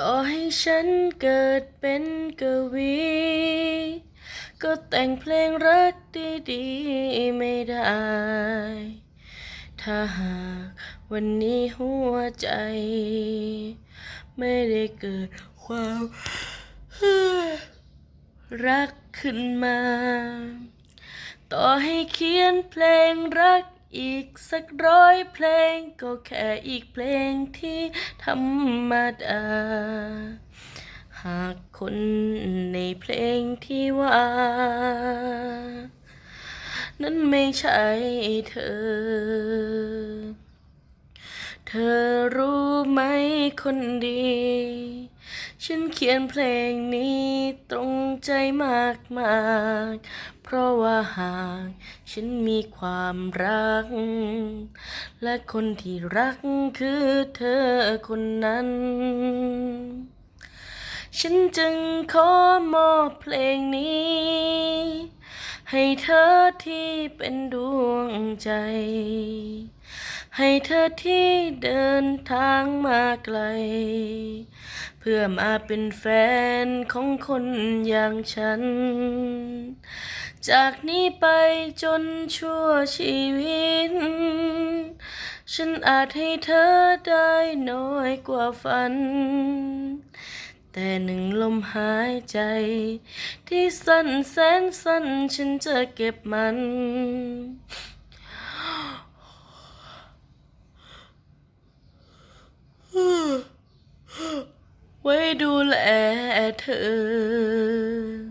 ต่อให้ฉันเกิดเป็นกวี ก็แต่งเพลงรักดีๆไม่ได้ ถ้าหากวันนี้หัวใจ ไม่ได้เกิดความรักขึ้นมา ต่อให้เขียนเพลงรัก อีกสักร้อยเพลงก็แค่อีกเพลงที่ธรรมดา หากคนในเพลงที่ว่า นั้นไม่ใช่เธอ เธอรู้ไหมคนดี ฉันเขียนเพลงนี้ตรงใจมากมากเพราะว่าหากฉันมีความรัก และคนที่รักคือเธอคนนั้น ฉันจึงขอมอบเพลงนี้ ให้เธอที่เป็นดวงใจ ให้เธอที่เดินทางมาไกล เพื่อมาเป็นแฟนของคนอย่างฉัน จากนี้ไปจนชั่วชีวิต ฉันอาจให้เธอได้น้อยกว่าฝัน แต่หนึ่งลมหายใจ ที่สั้นแสนสั้นฉันจะเก็บมัน ไว้ดูแลเธอ